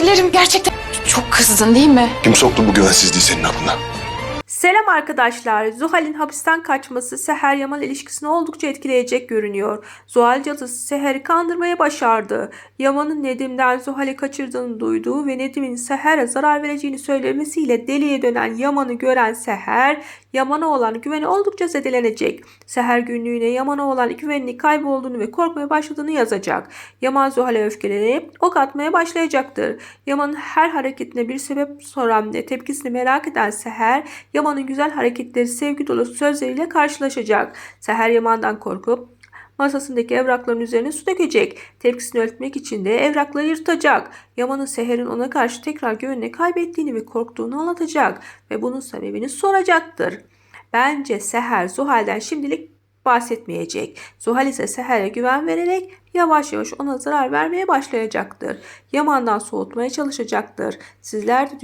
dilerim gerçekten. Çok kızdın değil mi? Kim soktu bu güvensizliği senin aklına? Selam arkadaşlar. Zuhal'in hapisten kaçması Seher Yaman ilişkisini oldukça etkileyecek görünüyor. Zuhal cadısı Seher'i kandırmaya başardı. Yaman'ın Nedim'den Zuhal'i kaçırdığını duyduğu ve Nedim'in Seher'e zarar vereceğini söylemesiyle deliye dönen Yaman'ı gören Seher, Yaman'a olan güveni oldukça zedelenecek. Seher günlüğüne Yaman'a olan güvenini kaybolduğunu ve korkmaya başladığını yazacak. Yaman Zuhal'e öfkelenip ok atmaya başlayacaktır. Yaman'ın her hareketine bir sebep soran ve tepkisini merak eden Seher, Yaman'ın güzel hareketleri sevgi dolu sözleriyle karşılaşacak. Seher Yaman'dan korkup masasındaki evrakların üzerine su dökecek. Tepkisini örtmek için de evrakları yırtacak. Yaman'ın Seher'in ona karşı tekrar güvenini kaybettiğini ve korktuğunu anlatacak ve bunun sebebini soracaktır. Bence Seher Zuhal'den şimdilik bahsetmeyecek. Zuhal ise Seher'e güven vererek yavaş yavaş ona zarar vermeye başlayacaktır. Yaman'dan soğutmaya çalışacaktır. Sizler de